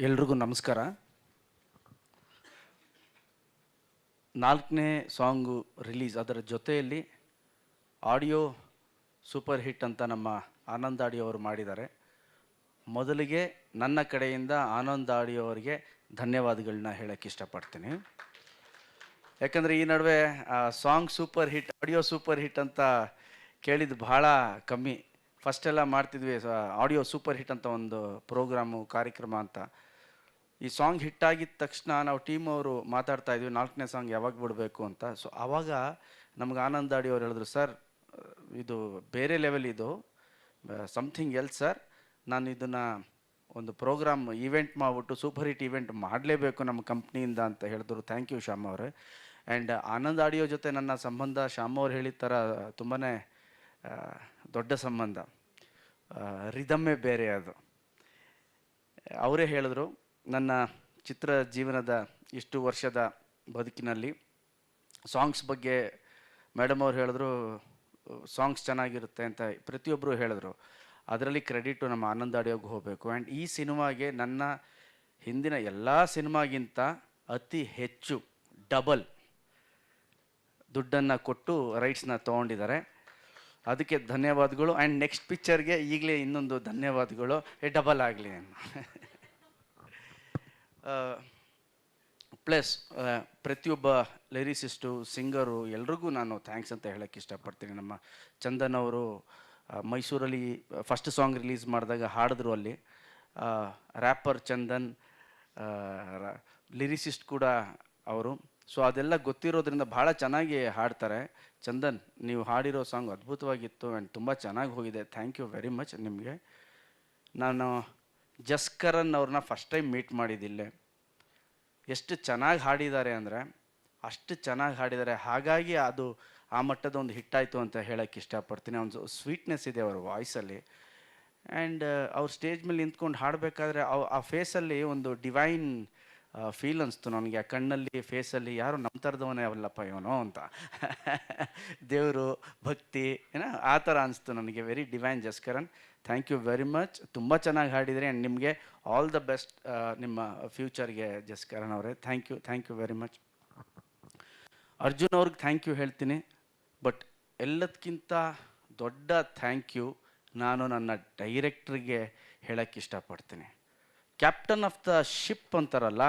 ಎಲ್ರಿಗೂ ನಮಸ್ಕಾರ. ನಾಲ್ಕನೇ ಸಾಂಗು ರಿಲೀಸ್ ಅದರ ಜೊತೆಯಲ್ಲಿ ಆಡಿಯೋ ಸೂಪರ್ ಹಿಟ್ ಅಂತ ನಮ್ಮ ಆನಂದ್ ಆಡಿಯೋ ಅವರು ಮಾಡಿದ್ದಾರೆ. ಮೊದಲಿಗೆ ನನ್ನ ಕಡೆಯಿಂದ ಆನಂದ್ ಆಡಿಯೋ ಅವರಿಗೆ ಧನ್ಯವಾದಗಳನ್ನ ಹೇಳೋಕ್ಕೆ ಇಷ್ಟಪಡ್ತೀನಿ. ಯಾಕಂದರೆ ಈ ನಡುವೆ song super hit, audio super hit ಅಂತ ಕೇಳಿದ್ದು ಭಾಳ ಕಮ್ಮಿ. ಫಸ್ಟೆಲ್ಲ ಮಾಡ್ತಿದ್ವಿ ಆಡಿಯೋ ಸೂಪರ್ ಹಿಟ್ ಅಂತ ಒಂದು ಪ್ರೋಗ್ರಾಮು, ಕಾರ್ಯಕ್ರಮ ಅಂತ. ಈ ಸಾಂಗ್ ಹಿಟ್ ಆಗಿದ ತಕ್ಷಣ ನಾವು ಟೀಮ್ ಅವರು ಮಾತಾಡ್ತಾ ಇದ್ವಿ, ನಾಲ್ಕನೇ ಸಾಂಗ್ ಯಾವಾಗ ಬಿಡಬೇಕು ಅಂತ. ಸೊ ಆವಾಗ ನಮ್ಗೆ ಆನಂದ್ ಆಡಿ ಅವ್ರು ಹೇಳಿದ್ರು, ಸರ್, ಇದು ಬೇರೆ ಲೆವೆಲ್ ಇದು. ಸಮಥಿಂಗ್ ಎಲ್ ಸರ್ ನಾನು ಇದನ್ನು ಒಂದು ಪ್ರೋಗ್ರಾಮ್ ಈವೆಂಟ್ ಮಾಡಿಬಿಟ್ಟು ಸೂಪರ್ ಹಿಟ್ ಈವೆಂಟ್ ಮಾಡಲೇಬೇಕು ನಮ್ಮ ಕಂಪ್ನಿಯಿಂದ ಅಂತ ಹೇಳಿದ್ರು. ಥ್ಯಾಂಕ್ ಯು ಶ್ಯಾಮ್ ಅವರೇ. ಆ್ಯಂಡ್ ಆನಂದ್ ಆಡಿಯೋ ಜೊತೆ ನನ್ನ ಸಂಬಂಧ, ಶ್ಯಾಮ್ ಅವ್ರು ಹೇಳಿದ ಥರ ತುಂಬಾ ದೊಡ್ಡ ಸಂಬಂಧ. ರಿದಮ್ಮೇ ಬೇರೆ ಅದು. ಅವರೇ ಹೇಳಿದ್ರು ನನ್ನ ಚಿತ್ರ ಜೀವನದ ಇಷ್ಟು ವರ್ಷದ ಬದುಕಿನಲ್ಲಿ ಸಾಂಗ್ಸ್ ಬಗ್ಗೆ ಮೇಡಮ್ ಅವ್ರು ಹೇಳಿದ್ರು, ಸಾಂಗ್ಸ್ ಚೆನ್ನಾಗಿರುತ್ತೆ ಅಂತ ಪ್ರತಿಯೊಬ್ಬರು ಹೇಳಿದ್ರು. ಅದರಲ್ಲಿ ಕ್ರೆಡಿಟು ನಮ್ಮ ಆನಂದ್ ಅಡಿಯೋಗೆ ಹೋಗಬೇಕು. ಆ್ಯಂಡ್ ಈ ಸಿನಿಮಾಗೆ ನನ್ನ ಹಿಂದಿನ ಎಲ್ಲ ಸಿನಿಮಾಗಿಂತ ಅತಿ ಹೆಚ್ಚು ಡಬಲ್ ದುಡ್ಡನ್ನು ಕೊಟ್ಟು ರೈಟ್ಸ್ನ ತೊಗೊಂಡಿದ್ದಾರೆ. ಅದಕ್ಕೆ ಧನ್ಯವಾದಗಳು. ಆ್ಯಂಡ್ ನೆಕ್ಸ್ಟ್ ಪಿಕ್ಚರ್ಗೆ ಈಗಲೇ ಇನ್ನೊಂದು ಧನ್ಯವಾದಗಳು. ಡಬಲ್ ಆಗಲಿ. ಪ್ಲಸ್ ಪ್ರತಿಯೊಬ್ಬ ಲಿರಿಸಿಸ್ಟು ಸಿಂಗರು ಎಲ್ರಿಗೂ ನಾನು ಥ್ಯಾಂಕ್ಸ್ ಅಂತ ಹೇಳೋಕ್ಕೆ ಇಷ್ಟಪಡ್ತೀನಿ. ನಮ್ಮ ಚಂದನ್ ಅವರು ಮೈಸೂರಲ್ಲಿ ಫಸ್ಟ್ ಸಾಂಗ್ ರಿಲೀಸ್ ಮಾಡಿದಾಗ ಹಾಡಿದ್ರು ಅಲ್ಲಿ. ರ್ಯಾಪರ್ ಚಂದನ್ ಲಿರಿಸಿಸ್ಟ್ ಕೂಡ ಅವರು. ಸೊ ಅದೆಲ್ಲ ಗೊತ್ತಿರೋದ್ರಿಂದ ಭಾಳ ಚೆನ್ನಾಗಿ ಹಾಡ್ತಾರೆ. ಚಂದನ್, ನೀವು ಹಾಡಿರೋ ಸಾಂಗ್ ಅದ್ಭುತವಾಗಿತ್ತು ಆ್ಯಂಡ್ ತುಂಬ ಚೆನ್ನಾಗಿ ಹೋಗಿದೆ. ಥ್ಯಾಂಕ್ ಯು ವೆರಿ ಮಚ್ ನಿಮಗೆ. ನಾನು ಜಸ್ಕರನ್ ಅವ್ರನ್ನ ಫಸ್ಟ್ ಟೈಮ್ ಮೀಟ್ ಮಾಡಿದ್ದಿಲ್ಲೇ ಎಷ್ಟು ಚೆನ್ನಾಗಿ ಹಾಡಿದ್ದಾರೆ ಅಂದರೆ, ಅಷ್ಟು ಚೆನ್ನಾಗಿ ಹಾಡಿದ್ದಾರೆ. ಹಾಗಾಗಿ ಅದು ಆ ಮಟ್ಟದ ಒಂದು ಹಿಟ್ಟಾಯಿತು ಅಂತ ಹೇಳೋಕ್ಕೆ ಇಷ್ಟಪಡ್ತೀನಿ. ಒಂದು ಸ್ವೀಟ್ನೆಸ್ ಇದೆ ಅವ್ರ ವಾಯ್ಸಲ್ಲಿ ಆ್ಯಂಡ್ ಅವ್ರ ಸ್ಟೇಜ್ ಮೇಲೆ ನಿಂತ್ಕೊಂಡು ಹಾಡಬೇಕಾದ್ರೆ ಆ ಫೇಸಲ್ಲಿ ಒಂದು ಡಿವೈನ್ ಫೀಲ್ ಅನಿಸ್ತು ನನಗೆ, ಆ ಕಣ್ಣಲ್ಲಿ ಫೇಸಲ್ಲಿ ಯಾರು ನಮ್ಮ ಥರದವನೇ ಅವಲ್ಲಪ್ಪ ಇವನು ಅಂತ. ದೇವರು, ಭಕ್ತಿ, ಏನೋ ಆ ಥರ ಅನಿಸ್ತು ನನಗೆ very divine Jaskaran thank you very much ತುಂಬ ಚೆನ್ನಾಗಿ ಹಾಡಿದ್ರಿ ಆ್ಯಂಡ್ ನಿಮಗೆ ಆಲ್ ದ ಬೆಸ್ಟ್ ನಿಮ್ಮ ಫ್ಯೂಚರ್ಗೆ ಜಸ್ಕರನ್ ಅವರೇ. Thank you thank you very much Arjun ಅವ್ರಿಗೆ ಥ್ಯಾಂಕ್ ಯು ಹೇಳ್ತೀನಿ ಬಟ್ ಎಲ್ಲದಕ್ಕಿಂತ ದೊಡ್ಡ ಥ್ಯಾಂಕ್ ಯು ನಾನು ನನ್ನ ಡೈರೆಕ್ಟ್ರಿಗೆ ಹೇಳೋಕ್ಕೆ ಇಷ್ಟಪಡ್ತೀನಿ. ಕ್ಯಾಪ್ಟನ್ ಆಫ್ ದ ಶಿಪ್ ಅಂತಾರಲ್ಲ?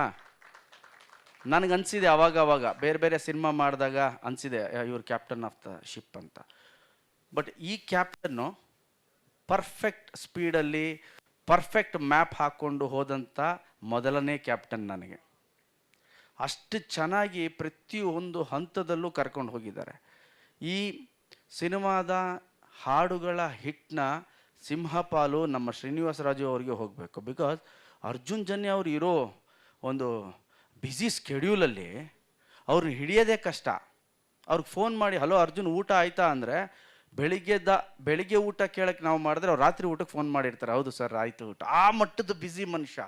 ನನಗನ್ಸಿದೆ ಅವಾಗ ಅವಾಗ. ಬೇರೆ ಬೇರೆ ಸಿನಿಮಾ ಮಾಡಿದಾಗ ಅನಿಸಿದೆ ಇವ್ರ ಕ್ಯಾಪ್ಟನ್ ಆಫ್ ದ ಶಿಪ್ ಅಂತ. ಬಟ್ ಈ ಕ್ಯಾಪ್ಟನ್ನು ಪರ್ಫೆಕ್ಟ್ ಸ್ಪೀಡಲ್ಲಿ ಪರ್ಫೆಕ್ಟ್ ಮ್ಯಾಪ್ ಹಾಕ್ಕೊಂಡು ಹೋದಂಥ ಮೊದಲನೇ ಕ್ಯಾಪ್ಟನ್ ನನಗೆ. ಅಷ್ಟು ಚೆನ್ನಾಗಿ ಪ್ರತಿಯೊಂದು ಹಂತದಲ್ಲೂ ಕರ್ಕೊಂಡು ಹೋಗಿದ್ದಾರೆ. ಈ ಸಿನಿಮಾದ ಹಾಡುಗಳ ಹಿಟ್ನ ಸಿಂಹಪಾಲು ನಮ್ಮ ಶ್ರೀನಿವಾಸರಾಜು ಅವರಿಗೆ ಹೋಗಬೇಕು. ಬಿಕಾಸ್ ಅರ್ಜುನ್ ಜನ್ಯ ಅವ್ರು ಇರೋ ಒಂದು ಬ್ಯುಸಿ ಸ್ಕೆಡ್ಯೂಲಲ್ಲಿ ಅವ್ರನ್ನ ಹಿಡಿಯೋದೇ ಕಷ್ಟ. ಅವ್ರಿಗೆ ಫೋನ್ ಮಾಡಿ, ಹಲೋ ಅರ್ಜುನ್, ಊಟ ಆಯ್ತಾ? ಅಂದರೆ ಬೆಳಿಗ್ಗೆದ ಬೆಳಿಗ್ಗೆ ಊಟ ಕೇಳಕ್ಕೆ ನಾವು ಮಾಡಿದ್ರೆ ಅವ್ರು ರಾತ್ರಿ ಊಟಕ್ಕೆ ಫೋನ್ ಮಾಡಿರ್ತಾರೆ. ಹೌದು ಸರ್, ಆಯಿತು ಊಟ. ಆ ಮಟ್ಟದ ಬ್ಯುಸಿ ಮನುಷ್ಯ.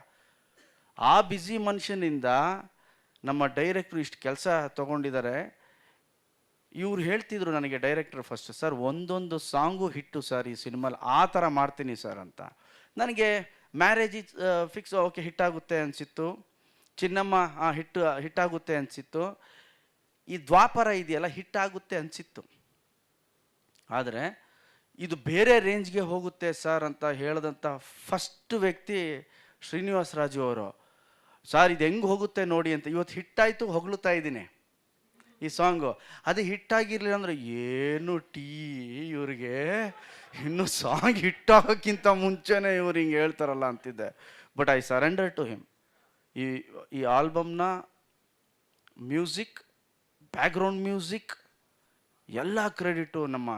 ಆ ಬ್ಯುಸಿ ಮನುಷ್ಯನಿಂದ ನಮ್ಮ ಡೈರೆಕ್ಟ್ರು ಇಷ್ಟು ಕೆಲಸ ತೊಗೊಂಡಿದ್ದಾರೆ ಇವ್ರು ಹೇಳ್ತಿದ್ರು ನನಗೆ ಡೈರೆಕ್ಟರ್ ಫಸ್ಟ್ ಸರ್, ಒಂದೊಂದು ಸಾಂಗು ಹಿಟ್ಟು ಸರ್ ಈ ಸಿನಿಮಾಲಿ, ಆ ಥರ ಮಾಡ್ತೀನಿ ಸರ್ ಅಂತ. ನನಗೆ ಮ್ಯಾರೇಜ್ ಇಸ್ ಫಿಕ್ಸ್ ಓಕೆ ಹಿಟ್ಟಾಗುತ್ತೆ ಅನಿಸಿತ್ತು. ಚಿನ್ನಮ್ಮ ಹಿಟ್ಟು ಹಿಟ್ಟಾಗುತ್ತೆ ಅನಿಸಿತ್ತು. ಈ ದ್ವಾಪರ ಇದೆಯಲ್ಲ ಹಿಟ್ಟಾಗುತ್ತೆ ಅನಿಸಿತ್ತು. ಆದರೆ, ಇದು ಬೇರೆ ರೇಂಜ್ಗೆ ಹೋಗುತ್ತೆ ಸರ್ ಅಂತ ಹೇಳಿದಂಥ ಫಸ್ಟ್ ವ್ಯಕ್ತಿ ಶ್ರೀನಿವಾಸ ರಾಜು ಅವರು. ಸರ್ ಇದು ಹೆಂಗೆ ಹೋಗುತ್ತೆ ನೋಡಿ ಅಂತ. ಇವತ್ತು ಹಿಟ್ಟಾಯಿತು ಹೊಗಳುತ್ತಾ ಇದ್ದೀನಿ. ಈ ಸಾಂಗು ಅದು ಹಿಟ್ಟಾಗಿರಲಿಲ್ಲ ಅಂದರೆ, ಏನು ಟೀ ಇವ್ರಿಗೆ? ಇನ್ನು ಸಾಂಗ್ ಹಿಟ್ಟಾಗೋಕ್ಕಿಂತ ಮುಂಚೆನೇ ಇವ್ರು ಹಿಂಗೆ ಹೇಳ್ತಾರಲ್ಲ ಅಂತಿದ್ದೆ. But I surrender to him ಈ ಈ ಆಲ್ಬಮ್ನ ಮ್ಯೂಸಿಕ್ ಬ್ಯಾಕ್ಗ್ರೌಂಡ್ ಮ್ಯೂಸಿಕ್, ಎಲ್ಲ ಕ್ರೆಡಿಟು ನಮ್ಮ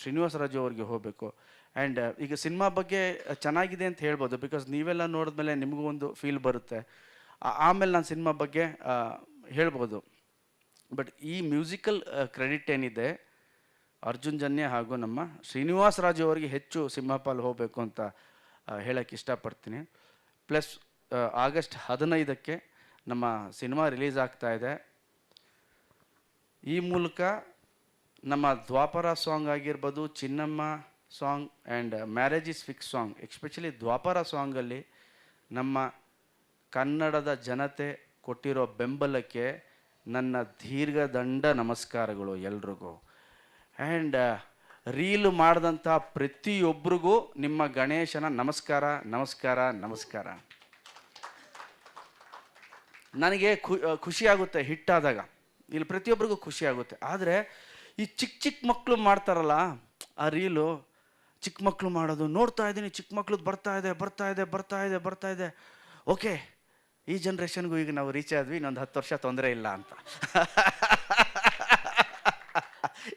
ಶ್ರೀನಿವಾಸ ರಾಜು ಅವ್ರಿಗೆ ಹೋಗಬೇಕು. ಆ್ಯಂಡ್ ಈಗ ಸಿನಿಮಾ ಬಗ್ಗೆ ಚೆನ್ನಾಗಿದೆ ಅಂತ ಹೇಳ್ಬೋದು. ಬಿಕಾಸ್ ನೀವೆಲ್ಲ ನೋಡಿದ್ಮೇಲೆ ನಿಮಗೂ ಒಂದು ಫೀಲ್ ಬರುತ್ತೆ. ಆಮೇಲೆ ನಾನು ಸಿನಿಮಾ ಬಗ್ಗೆ ಹೇಳ್ಬೋದು. ಬಟ್ ಈ ಮ್ಯೂಸಿಕಲ್ ಕ್ರೆಡಿಟ್ ಏನಿದೆ, ಅರ್ಜುನ್ ಜನ್ಯ ಹಾಗೂ ನಮ್ಮ ಶ್ರೀನಿವಾಸ ರಾಜು ಅವರಿಗೆ ಹೆಚ್ಚು ಸಿಂಹಪಾಲ್ ಹೋಗಬೇಕು ಅಂತ ಹೇಳಕ್ಕೆ ಇಷ್ಟಪಡ್ತೀನಿ. ಪ್ಲಸ್ ಆಗಸ್ಟ್ ಹದಿನೈದಕ್ಕೆ ನಮ್ಮ ಸಿನಿಮಾ ರಿಲೀಸ್ ಆಗ್ತಾ ಇದೆ. ಈ ಮೂಲಕ ನಮ್ಮ ದ್ವಾಪರ ಸಾಂಗ್ ಆಗಿರ್ಬೋದು, Chinnamma song and marriage is fix song, especially Dwapara ಸಾಂಗಲ್ಲಿ ನಮ್ಮ ಕನ್ನಡದ ಜನತೆ ಕೊಟ್ಟಿರೋ ಬೆಂಬಲಕ್ಕೆ ನನ್ನ ದೀರ್ಘ ದಂಡ ನಮಸ್ಕಾರಗಳು ಎಲ್ರಿಗೂ. ಆ್ಯಂಡ್ ರೀಲ್ ಮಾಡಿದಂಥ ಪ್ರತಿಯೊಬ್ಬರಿಗೂ ನಿಮ್ಮ ಗಣೇಶನ ನಮಸ್ಕಾರ ನಮಸ್ಕಾರ ನಮಸ್ಕಾರ. ನನಗೆ ಖು ಖುಷಿಯಾಗುತ್ತೆ ಹಿಟ್ಟಾದಾಗ ಇಲ್ಲಿ ಪ್ರತಿಯೊಬ್ಬರಿಗೂ ಖುಷಿಯಾಗುತ್ತೆ ಆದರೆ, ಈ ಚಿಕ್ಕ ಚಿಕ್ಕ ಮಕ್ಕಳು ಮಾಡ್ತಾರಲ್ಲ, ಆ ರೀಲು ಚಿಕ್ಕ ಮಕ್ಕಳು ಮಾಡೋದು ನೋಡ್ತಾ ಇದ್ದೀನಿ ಚಿಕ್ಕ ಮಕ್ಳದ್ದು ಬರ್ತಾ ಇದೆ ಬರ್ತಾ ಇದೆ ಬರ್ತಾ ಇದೆ ಬರ್ತಾ ಇದೆ. ಓಕೆ ಈ ಜನ್ರೇಷನ್ಗೂ ಈಗ ನಾವು ರೀಚ್ ಆದ್ವಿ, ಇನ್ನೊಂದು ಹತ್ತು ವರ್ಷ ತೊಂದರೆ ಇಲ್ಲ ಅಂತ.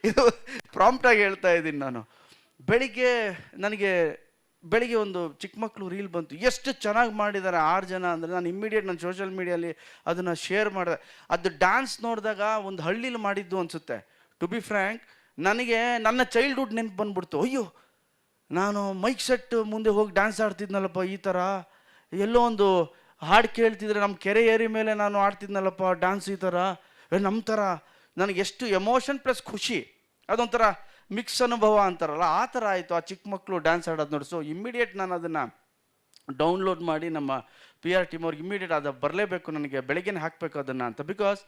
ಇದು ಪ್ರಾಂಪ್ಟಾಗಿ ಹೇಳ್ತಾ ಇದ್ದೀನಿ ನಾನು. ಬೆಳಿಗ್ಗೆ ನನಗೆ, ಬೆಳಿಗ್ಗೆ ಒಂದು ಚಿಕ್ಕ ಮಕ್ಕಳು ರೀಲ್ ಬಂತು. ಎಷ್ಟು ಚೆನ್ನಾಗಿ ಮಾಡಿದ್ದಾರೆ ಆರು ಜನ ಅಂದರೆ ನಾನು ಇಮ್ಮಿಡಿಯೇಟ್ ನನ್ನ ಸೋಷಿಯಲ್ ಮೀಡಿಯಲ್ಲಿ ಅದನ್ನು ಶೇರ್ ಮಾಡಿದೆ. ಅದು ಡ್ಯಾನ್ಸ್ ನೋಡಿದಾಗ ಒಂದು ಹಳ್ಳಿಲಿ ಮಾಡಿದ್ದು ಅನಿಸುತ್ತೆ. ಟು ಬಿ ಫ್ರ್ಯಾಂಕ್ ನನಗೆ ನನ್ನ ಚೈಲ್ಡ್ಹುಡ್ ನೆನ್ಪು ಬಂದ್ಬಿಡ್ತು. ಅಯ್ಯೋ, ನಾನು ಮೈಕ್ ಸೆಟ್ ಮುಂದೆ ಹೋಗಿ ಡ್ಯಾನ್ಸ್ ಆಡ್ತಿದ್ನಲ್ಲಪ್ಪ ಈ ಥರ ಎಲ್ಲೋ ಒಂದು ಹಾಡು ಕೇಳ್ತಿದ್ರೆ ನಮ್ಮ ಕೆರೆ ಏರಿ ಮೇಲೆ ನಾನು ಆಡ್ತಿದ್ನಲ್ಲಪ್ಪ ಡ್ಯಾನ್ಸ್ ಈ ಥರ ನಮ್ಮ ಥರ ನನಗೆ ಎಷ್ಟು ಎಮೋಷನ್ ಪ್ಲಸ್ ಖುಷಿ. ಅದೊಂಥರ ಮಿಕ್ಸ್ ಅನುಭವ ಅಂತಾರಲ್ಲ, ಆ ಥರ ಆಯಿತು. ಆ ಚಿಕ್ಕ ಮಕ್ಕಳು ಡ್ಯಾನ್ಸ್ ಆಡೋದು ನೋಡಿ. ಸೊ ಇಮ್ಮಿಡಿಯೇಟ್ ನಾನು ಅದನ್ನು ಡೌನ್ಲೋಡ್ ಮಾಡಿ ನಮ್ಮ ಪಿ ಆರ್ ಟೀಮ್ ಅವ್ರಿಗೆ ಇಮ್ಮಿಡಿಯೇಟ್ ಅದು ಬರಲೇಬೇಕು ನನಗೆ ಬೆಳಗ್ಗೆ ಹಾಕಬೇಕು ಅದನ್ನು ಅಂತ. ಬಿಕಾಸ್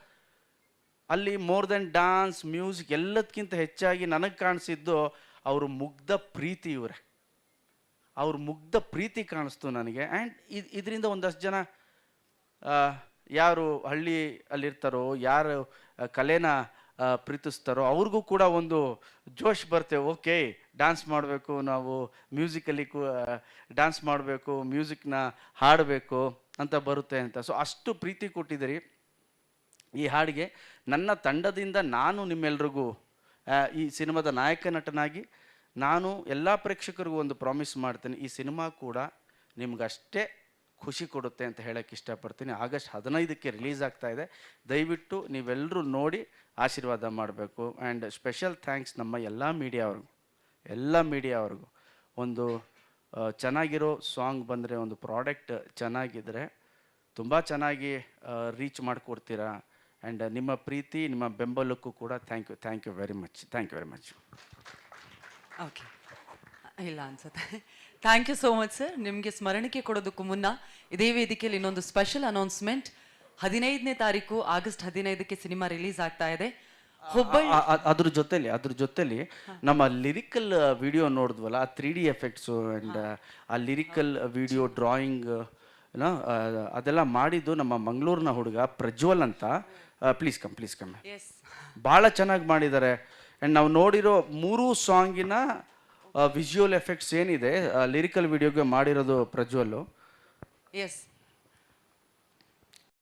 ಅಲ್ಲಿ ಮೋರ್ ದೆನ್ ಡ್ಯಾನ್ಸ್ ಮ್ಯೂಸಿಕ್ ಎಲ್ಲದಕ್ಕಿಂತ ಹೆಚ್ಚಾಗಿ ನನಗೆ ಕಾಣಿಸಿದ್ದು ಅವರು ಮುಗ್ಧ ಪ್ರೀತಿ ಇವರೇ. ಅವ್ರ ಮುಗ್ಧ ಪ್ರೀತಿ ಕಾಣಿಸ್ತು ನನಗೆ. ಆ್ಯಂಡ್ ಇದರಿಂದ ಒಂದಷ್ಟು ಜನ ಯಾರು ಹಳ್ಳಿ ಅಲ್ಲಿರ್ತಾರೋ, ಯಾರು ಕಲೆನ ಪ್ರೀತಿಸ್ತಾರೋ, ಅವ್ರಿಗೂ ಕೂಡ ಒಂದು ಜೋಶ್ ಬರ್ತೇವೆ ಓಕೆ ಡ್ಯಾನ್ಸ್ ಮಾಡಬೇಕು, ನಾವು ಮ್ಯೂಸಿಕಲ್ಲಿ ಕೂ ಡ್ಯಾನ್ಸ್ ಮಾಡಬೇಕು ಮ್ಯೂಸಿಕ್ನ ಹಾಡಬೇಕು ಅಂತ ಬರುತ್ತೆ ಅಂತ. ಸೊ ಅಷ್ಟು ಪ್ರೀತಿ ಕೊಟ್ಟಿದ್ದೀರಿ. ಈ ಹಾಡಿಗೆ ನನ್ನ ತಂಡದಿಂದ ನಾನು ನಿಮ್ಮೆಲ್ರಿಗೂ ಈ ಸಿನಿಮಾದ ನಾಯಕ ನಟನಾಗಿ ನಾನು ಎಲ್ಲ ಪ್ರೇಕ್ಷಕರಿಗೂ ಒಂದು ಪ್ರಾಮಿಸ್ ಮಾಡ್ತೀನಿ, ಈ ಸಿನಿಮಾ ಕೂಡ ನಿಮ್ಗಷ್ಟೇ ಖುಷಿ ಕೊಡುತ್ತೆ ಅಂತ ಹೇಳಕ್ಕೆ ಇಷ್ಟಪಡ್ತೀನಿ. ಆಗಸ್ಟ್ ಹದಿನೈದಕ್ಕೆ ರಿಲೀಸ್ ಆಗ್ತಾ ಇದೆ. ದಯವಿಟ್ಟು ನೀವೆಲ್ಲರೂ ನೋಡಿ ಆಶೀರ್ವಾದ ಮಾಡಬೇಕು. ಆ್ಯಂಡ್ ಸ್ಪೆಷಲ್ ಥ್ಯಾಂಕ್ಸ್ ನಮ್ಮ ಎಲ್ಲ ಮೀಡಿಯಾ ಅವ್ರಿಗೂ, ಎಲ್ಲ ಮೀಡಿಯಾ ಅವ್ರಿಗೂ. ಒಂದು ಚೆನ್ನಾಗಿರೋ ಸಾಂಗ್ ಬಂದರೆ, ಒಂದು ಪ್ರಾಡಕ್ಟ್ ಚೆನ್ನಾಗಿದ್ದರೆ ತುಂಬ ಚೆನ್ನಾಗಿ ರೀಚ್ ಮಾಡಿಕೊಡ್ತೀರಾ? ಆ್ಯಂಡ್ ನಿಮ್ಮ ಪ್ರೀತಿ, ನಿಮ್ಮ ಬೆಂಬಲಕ್ಕೂ ಕೂಡ thank you thank you very much thank you very much okay ಇಲ್ಲ ಅನ್ಸುತ್ತೆ. Thank you so much sir ನಿಮಗೆ ಸ್ಮರಣಿಕೆ ಕೊಡೋದಕ್ಕೂ ಮುನ್ನ ಇದೇ ವೇದಿಕೆಯಲ್ಲಿ ಇನ್ನೊಂದು ಸ್ಪೆಷಲ್ ಅನೌನ್ಸ್ಮೆಂಟ್ ಹದಿನೈದನೇ ತಾರೀಕು ಆಗಸ್ಟ್ ಹದಿನೈದಕ್ಕೆ ಸಿನಿಮಾ ರಿಲೀಸ್ ಆಗ್ತಾ ಇದೆ. ಹುಬ್ಬಳ್ಳಿ ಆ- ಆ- ಅದ್ರ ಜೊತೆಲಿ ಅದ್ರ ಜೊತೆಲಿ ನಮ್ಮ ಲಿರಿಕಲ್ ವಿಡಿಯೋ ನೋಡಿದ್ವಲ್ಲ ಆ ತ್ರೀ ಡಿ ಎಫೆಕ್ಟ್ಸು ಆ್ಯಂಡ್ ಆ ಲಿರಿಕಲ್ ವಿಡಿಯೋ ಡ್ರಾಯಿಂಗ್ ಅದೆಲ್ಲ ಮಾಡಿದ್ದು ನಮ್ಮ ಮಂಗಳೂರಿನ ಹುಡುಗ ಪ್ರಜ್ವಲ್ ಅಂತ. Please come please come yes ಭಾಳ ಚೆನ್ನಾಗಿ ಮಾಡಿದ್ದಾರೆ ಆ್ಯಂಡ್ ನಾವು ನೋಡಿರೋ ಮೂರೂ ಸಾಂಗಿನ ವಿಜುವಲ್ ಎಫೆಕ್ಟ್ಸ್ ಏನಿದೆ ಲಿರಿಕಲ್ ವಿಡಿಯೋಗೆ ಮಾಡಿರೋದು ಪ್ರಜ್ವಲ್ಲು. ಎಸ್